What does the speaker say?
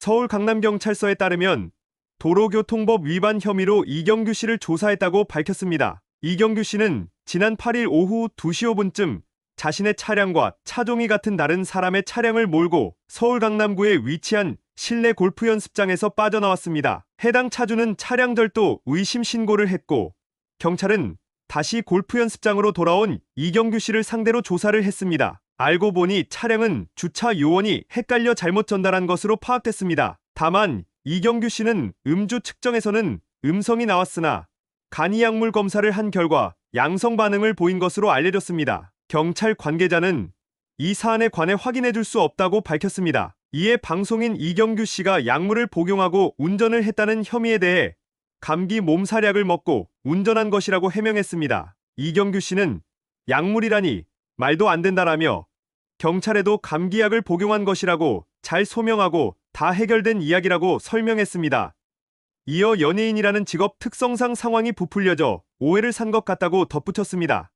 서울 강남경찰서에 따르면 도로교통법 위반 혐의로 이경규 씨를 조사했다고 밝혔습니다. 이경규 씨는 지난 8일 오후 2시 5분쯤 자신의 차량과 차종이 같은 다른 사람의 차량을 몰고 서울 강남구에 위치한 실내 골프 연습장에서 빠져나왔습니다. 해당 차주는 차량 절도 의심 신고를 했고 경찰은 다시 골프 연습장으로 돌아온 이경규 씨를 상대로 조사를 했습니다. 알고 보니 차량은 주차 요원이 헷갈려 잘못 전달한 것으로 파악됐습니다. 다만 이경규 씨는 음주 측정에서는 음성이 나왔으나 간이 약물 검사를 한 결과 양성 반응을 보인 것으로 알려졌습니다. 경찰 관계자는 이 사안에 관해 확인해 줄 수 없다고 밝혔습니다. 이에 방송인 이경규 씨가 약물을 복용하고 운전을 했다는 혐의에 대해 감기 몸살약을 먹고 운전한 것이라고 해명했습니다. 이경규 씨는 약물이라니 말도 안 된다라며 경찰에도 감기약을 복용한 것이라고 잘 소명하고 다 해결된 이야기라고 설명했습니다. 이어 연예인이라는 직업 특성상 상황이 부풀려져 오해를 산 것 같다고 덧붙였습니다.